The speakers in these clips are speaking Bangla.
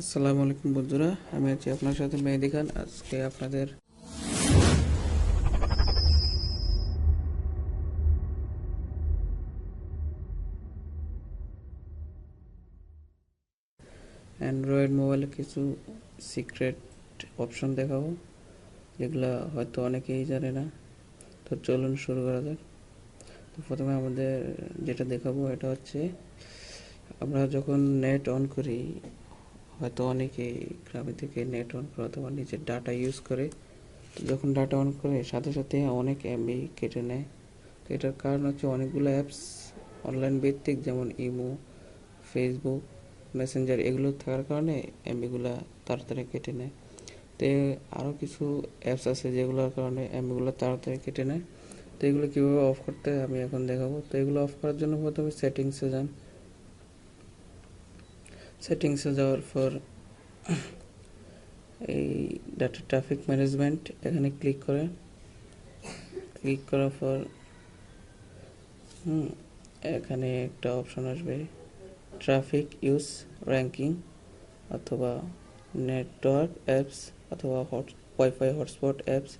আসসালামু আলাইকুম বন্ধুরা, আমি আছি আপনার সাথে মেহেদি খান। আজকে আপনাদের অ্যান্ড্রয়েড মোবাইলে কিছু সিক্রেট অপশন দেখাবো, যেগুলো হয়তো অনেকেই জানে না। তো চলুন শুরু করা যাক। তো প্রথমে আমাদের যেটা দেখাবো, এটা হচ্ছে আমরা যখন নেট অন করি হয়তো অনেকে গ্রামে থেকে নেট অন করে অথবা নিজের ডাটা ইউজ করে। তো যখন ডাটা অন করে, সাথে সাথে অনেক এমবি কেটে নেয়। তো এটার কারণ হচ্ছে অনেকগুলো অ্যাপস অনলাইন ভিত্তিক, যেমন ইমো ফেসবুক মেসেঞ্জার এগুলো থাকার কারণে এমবিগুলো তাড়াতাড়ি কেটে নেয়। তো আরও কিছু অ্যাপস আছে যেগুলোর কারণে এমবিগুলো তাড়াতাড়ি কেটে নেয়। তো এগুলো কীভাবে অফ করতে আমি এখন দেখাবো। তো এগুলো অফ করার জন্য প্রথমে সেটিংসে যান। সেটিংসে যাওয়ার পর এই ডাটা ট্রাফিক ম্যানেজমেন্ট এখানে ক্লিক করে ক্লিক করার পর এখানে একটা অপশন আসবে ট্রাফিক ইউজ র্যাঙ্কিং অথবা নেটওয়ার্ক অ্যাপস অথবা হট ওয়াইফাই হটস্পট অ্যাপস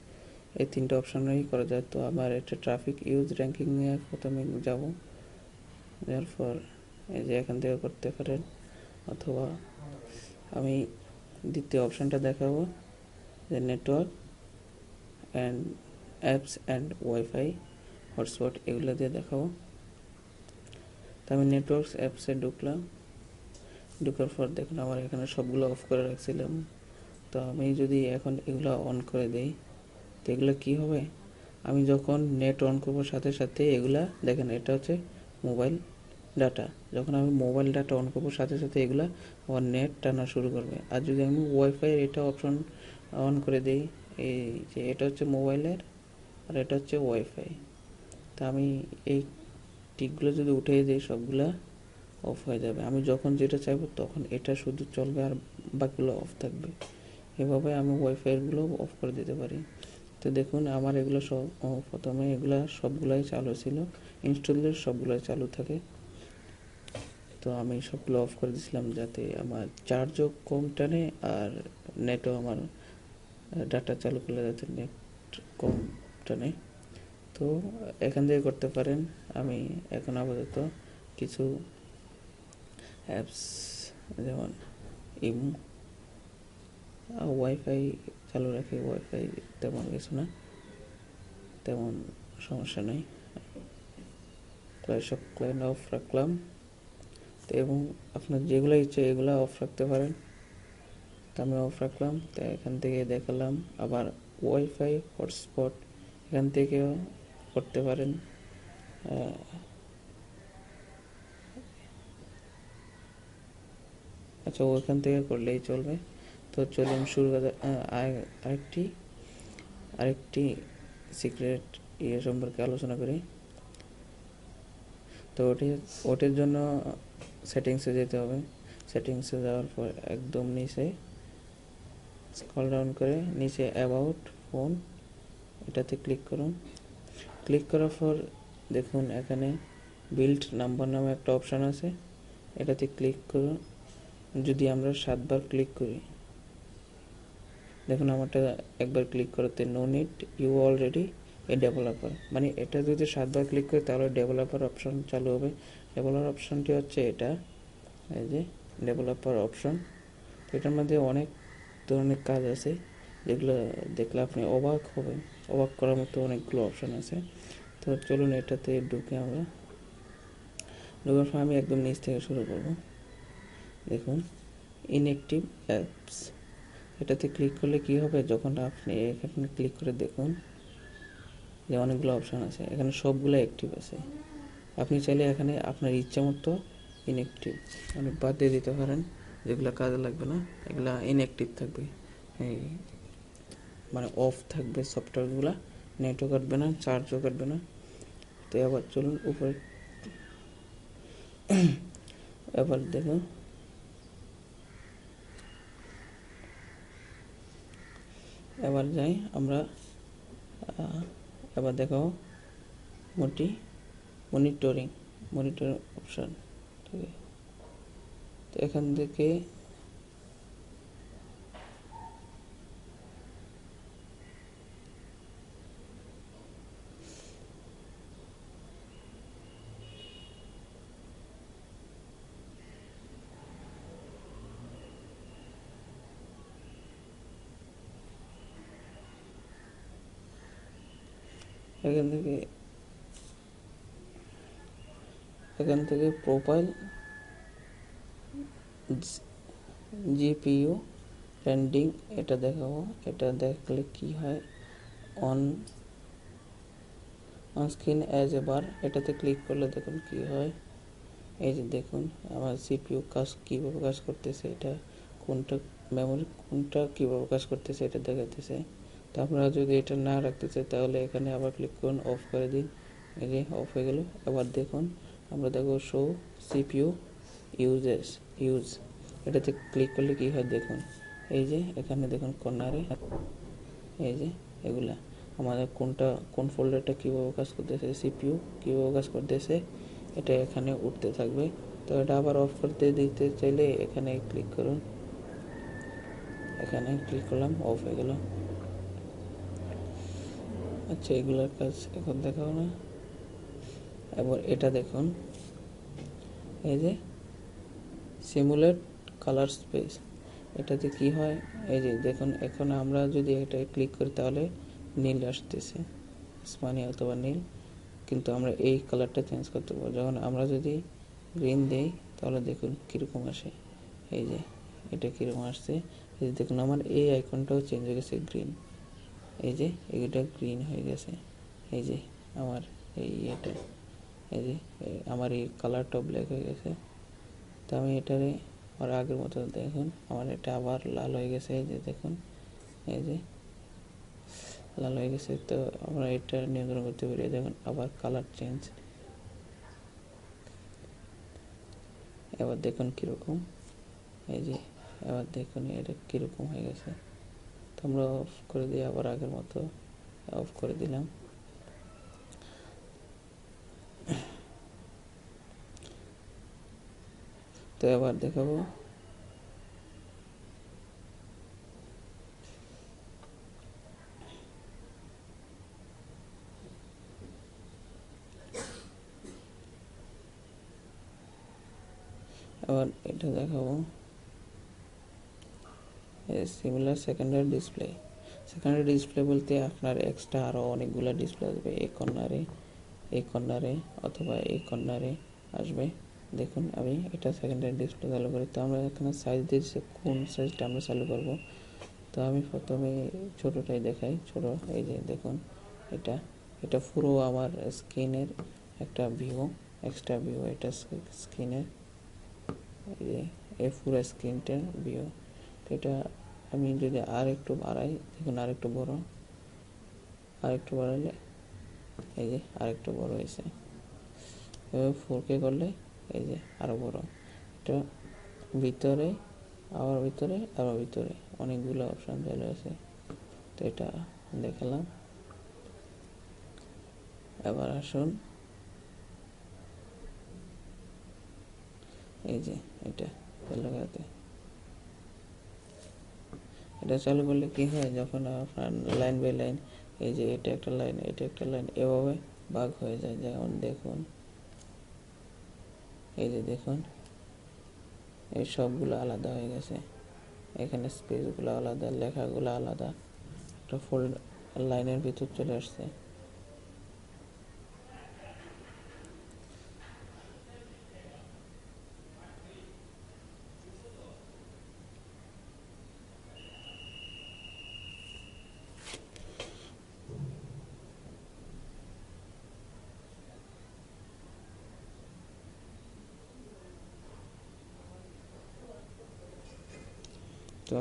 এই তিনটে অপশনেই করা যায়। তো আমার এটা ট্রাফিক ইউজ র্যাঙ্কিং নিয়ে প্রথমে যাব যার পর এই যে এখান থেকে করতে পারেন। অথবা আমি দ্বিতীয় অপশানটা দেখাবো, যে network and apps and wifi hotspot এগুলো দিয়ে দেখাবো। তো আমি নেটওয়ার্কস অ্যাপসে ঢুকলাম। ঢুকার পর দেখুন আমার এখানে সবগুলো অফ করে রাখছিলাম। তো আমি যদি এখন এগুলো অন করে দিই, তো এগুলো কী হবে? আমি যখন নেট অন করব সাথে সাথে এগুলা, দেখেন এটা হচ্ছে মোবাইল ডাটা যখন আমি মোবাইল ডাটা অন করব, সাথে সাথে এগুলো আমার নেট টানা শুরু করবে। আর যদি আমি ওয়াইফাই এটা অপশন অন করে দিই, এই যে এটা হচ্ছে মোবাইলের আর এটা হচ্ছে ওয়াইফাই তা আমি এই টিকগুলো যদি উঠিয়ে দিই, সবগুলা অফ হয়ে যাবে। আমি যখন যেটা চাইব, তখন এটা শুধু চলবে আর বাকিগুলো অফ থাকবে। এভাবে আমি ওয়াইফাইগুলো অফ করে দিতে পারি। তো দেখুন, আমার এগুলো সব প্রথমে এগুলো সবগুলাই চালু ছিল। ইনস্টলের সবগুলাই চালু থাকে। তো আমি সবগুলো অফ করে দিয়েছিলাম যাতে আমার চার্জও কম টানে আর নেটও আমার ডাটা চালু করলে যাতে নেট কম টানে। তো এখান থেকে করতে পারেন। আমি এখন আপাতত কিছু অ্যাপস যেমন ইমো ওয়াইফাই চালু রাখি ওয়াইফাই তেমন কিছু না, তেমন সমস্যা নেই। প্রায় সব ক্লায়েন্ট অফ রাখলাম। তো এবং আপনার যেগুলো ইচ্ছে এগুলো অফ রাখতে পারেন। তো আমি অফ রাখলাম, তো এখান থেকে দেখালাম। আবার ওয়াইফাই হটস্পট এখান থেকেও করতে পারেন। আচ্ছা ওখান থেকে করলেই চলবে। তো চলুন শুরু আরেকটি আরেকটি সিক্রেট ইয়ে সম্পর্কে আলোচনা করি। তো ওটি, ওটির জন্য সেটিংসে যেতে হবে। সেটিংসে যাওয়ার পর একদম নিচে স্ক্রল ডাউন করে নিচে অ্যাবাউট ফোন এটাতে ক্লিক করুন। ক্লিক করার পর দেখুন এখানে বিল্ড নাম্বার নামে একটা অপশান আছে। এটাতে ক্লিক করুন। যদি আমরা সাতবার ক্লিক করি, দেখুন আমারটা একবার ক্লিক করতে no need you already a developer মানে এটা যদি সাতবার ক্লিক করি, তাহলে ডেভেলপার অপশন চালু হবে। ডেভেলপার অপশনটি হচ্ছে এটা। এই যে ডেভেলপার অপশন তো এটার মধ্যে অনেক ধরনের কাজ আছে, যেগুলো দেখলে আপনি অবাক হবেন। অবাক করার মতো অনেকগুলো অপশন আছে। তো চলুন এটাতে ঢুকে আমরা। ঢোকার পর আমি একদম নিচ থেকে শুরু করব। দেখুন ইনএক্টিভ অ্যাপস এটাতে ক্লিক করলে কি হবে? যখন আপনি এখানে ক্লিক করে দেখুন যে অনেকগুলো অপশান আছে। এখানে সবগুলো অ্যাক্টিভ আছে। আপনি চাইলে এখানে আপনার ইচ্ছা মতো ইনঅ্যাক্টিভ মানে বাদ দিয়ে দিতে পারেন, যেগুলো কাজে লাগবে না, এগুলা ইনঅ্যাক্টিভ থাকবে। এই মানে অফ থাকবে সফটওয়্যারগুলো নেটও কাটবে না চার্জও কাটবে না। তো এবার চলুন উপরে, এবার দেখুন এবার যাই আমরা দেখাও দেখো মোটি মনিটরিং মনিটরিং অপশান ঠিক আছে? তো এখান থেকে এখান থেকে এখান থেকে প্রোফাইল জিপিইউ রেন্ডিং এটা দেখাবো। এটা দেখলে কি হয়? On on screen as a bar এটাতে ক্লিক করলে দেখুন কি হয়? এই যে দেখুন, আমার সিপিইউ কাজ কীভাবে কাজ করতেছে, এটা কোনটা মেমোরি কোনটা কীভাবে কাজ করতেছে, এটা দেখাতেছে আপনারা যদি এটা না রাখতে চাই, তাহলে এখানে আবার ক্লিক করুন অফ করে দিন। এই যে অফ হয়ে গেল। আবার দেখুন, আমরা দেখো শো সিপিইউ ইউজেস ইউজ এটাতে ক্লিক করলে কি হয় দেখুন। এই যে এখানে দেখুন কর্নারে এই যে এগুলা। আমাদের কোনটা, কোন ফোল্ডারটা কীভাবে কাজ করতেছে সিপিইউ কীভাবে কাজ করতেছে, এটা এখানে উঠতে থাকবে। তো এটা আবার অফ করতে দিতে চাইলে এখানে ক্লিক করুন। এখানে ক্লিক করলাম অফ হয়ে গেল। আচ্ছা এগুলোর কাজ এখন দেখাও না। এবার এটা দেখুন। এই যে সিমুলেট কালার স্পেস এটাতে কি হয়? এই যে, দেখুন, এখন আমরা যদি এটা ক্লিক করি তাহলে নীল আসতেছে। আসমানি অথবা নীল। কিন্তু আমরা এই কালারটা চেঞ্জ করতে পারব। যখন আমরা যদি গ্রিন দিই, তাহলে দেখুন কীরকম আসে। এই যে, এটা কীরকম আসছে। এই যে, দেখুন, আমার এই আইকনটাও চেঞ্জ হয়ে গেছে গ্রিন এই যে এটা গ্রিন হয়ে গেছে। এই যে আমার এই এটা এই যে আমার এই কালারটা ব্ল্যাক হয়ে গেছে। তো আমি এটারে আর আগের মতো দেখুন, আমার এটা আবার লাল হয়ে গেছে, এই যে দেখুন। এই যে, লাল হয়ে গেছে। তো আমরা এটা নিয়ন্ত্রণ করতে পারি। দেখুন, আবার কালার চেঞ্জ এবার দেখুন কীরকম। এই যে, এবার দেখুন এটা কীরকম হয়ে গেছে। তো আমরা অফ করে দিয়ে আবার আগের মতো অফ করে দিলাম। তো এবার দেখাবো। এবার এটা দেখাবো। Similar secondary display secondary display বলতে আপনার এক্সট্রা আরও অনেকগুলো ডিসপ্লে আসবে। এই কর্নারে এই কর্নারে অথবা এই কর্নারে আসবে। দেখুন, আমি এটা সেকেন্ডারি ডিসপ্লে চালু করি। তো আমরা এখানে সাইজ দিয়েছি কোন সাইজটা আমরা চালু করব। তো আমি প্রথমে ছোটোটাই দেখাই। ছোট, এই যে দেখুন, এটা এটা পুরো আমার স্ক্রিনের একটা ভিউ এক্সট্রা ভিউ এটা স্ক্রিনের, এই পুরো স্ক্রিনটার ভিউ এটা আমি যদি আর একটু বাড়াই, দেখুন আর একটু বড়। আর একটু বাড়াইলে এই যে আর একটু বড় হয়েছে। এভাবে ফোর কে করলে এই যে আরও বড়। এটা ভিতরে, আবার ভিতরে আবার ভিতরে। অনেকগুলো অপশান চলে আছে তো এটা দেখালাম। এবার আসুন। এই যে এটা এটা চালু করলে কি হয়? যখন আপনার লাইন বাই লাইন এই যে এটা একটা লাইন এটা একটা লাইন এভাবে ভাগ হয়ে যায়। যেমন দেখুন, এই যে দেখুন, এই সবগুলো আলাদা হয়ে গেছে। এখানে স্পেসগুলো আলাদা, লেখাগুলো আলাদা। একটা ফোল্ড লাইনের ভিতর চলে আসছে। তো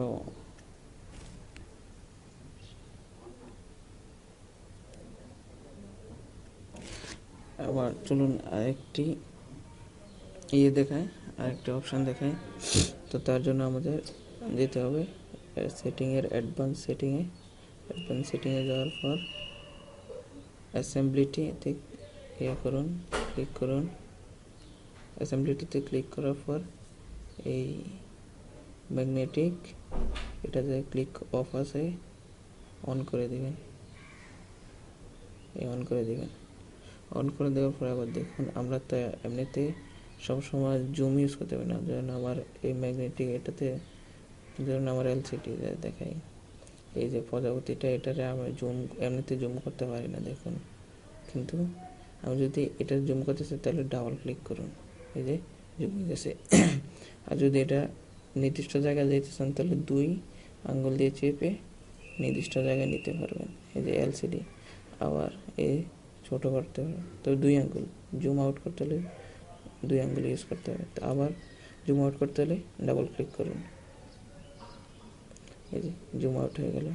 আবার চলুন আরেকটি ইয়ে দেখায় আরেকটি অপশান দেখায় তো তার জন্য আমাদের যেতে হবে সেটিংয়ের অ্যাডভান্স সেটিংয়ে অ্যাডভান্স সেটিংয়ে যাওয়ার পর অ্যাসেম্বলিটিতে ইয়ে করুন ক্লিক করুন অ্যাসেম্বলিটিতে ক্লিক করার পর এই ম্যাগনেটিক এটাতে ক্লিক অফ আছে অন করে দিবেন। এই অন করে দিবেন। অন করে দেওয়ার পর আবার দেখুন, আমরা তো এমনিতে সবসময় জুম ইউজ করতে পারি না। যেমন আমার এই ম্যাগনেটিক এটাতে, ধরুন আমার এলসিডি দেখাই। এই যে প্রজাপতিটা এটারে আমি জুম এমনিতে জুম করতে পারি না, দেখুন। কিন্তু আমি যদি এটা জুম করতে চাই তাহলে ডাবল ক্লিক করুন। এই যে জুম হয়ে গেছে। আর যদি এটা নির্দিষ্ট জায়গায় যেতে চান তাহলে দুই আঙ্গুল দিয়ে চেপে নির্দিষ্ট জায়গায় নিতে পারবেন। এই যে এলসিডি আবার এ ছোট করতে হবে। তো দুই আঙ্গুল জুম আউট করতে হলে দুই আঙ্গুল ইউজ করতে হবে। তো আবার জুম আউট করতে হলে ডাবল ক্লিক করুন। এই যে জুম আউট হয়ে গেল।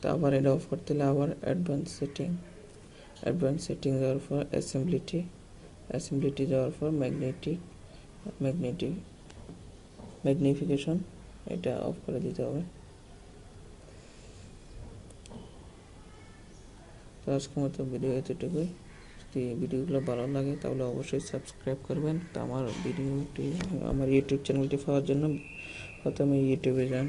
তো আবার এটা অফ করতে হলে আবার অ্যাডভান্স সেটিং অ্যাডভান্স সেটিং যাওয়ার পর অ্যাসেম্বলিটি অ্যাসেম্বলিটি যাওয়ার পর ম্যাগনেটিক ম্যাগনেটিক ম্যাগনিফিকেশন এটা অফ করে দিতে হবে। তো আজকের মতো ভিডিও এতটুকুই। যদি ভিডিওগুলো ভালো লাগে, তাহলে অবশ্যই সাবস্ক্রাইব করবেন। তো আমার ভিডিওটি আমার ইউটিউব চ্যানেলটি পাওয়ার জন্য প্রথমে ইউটিউবে যান।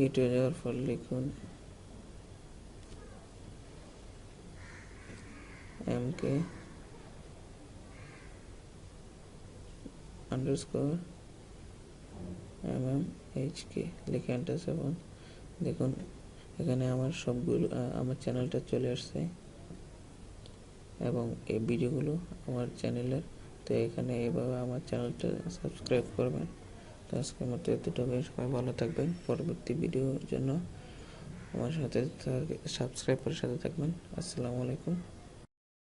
ইউটিউবে যাওয়ার পর লিখুন M K underscore M M H K লিখে এন্টার সেভেন দেখুন, এখানে আমার সবগুলো আমার চ্যানেলটা চলে আসছে। এবং এই ভিডিওগুলো আমার চ্যানেলের তো এখানে এভাবে আমার চ্যানেলটা সাবস্ক্রাইব করবেন। তো আজকের মতো এতটুকু সবাই ভালো থাকবেন। পরবর্তী ভিডিওর জন্য আমার সাথে সাবস্ক্রাইব করে সাথে থাকবেন। আসসালামু আলাইকুম।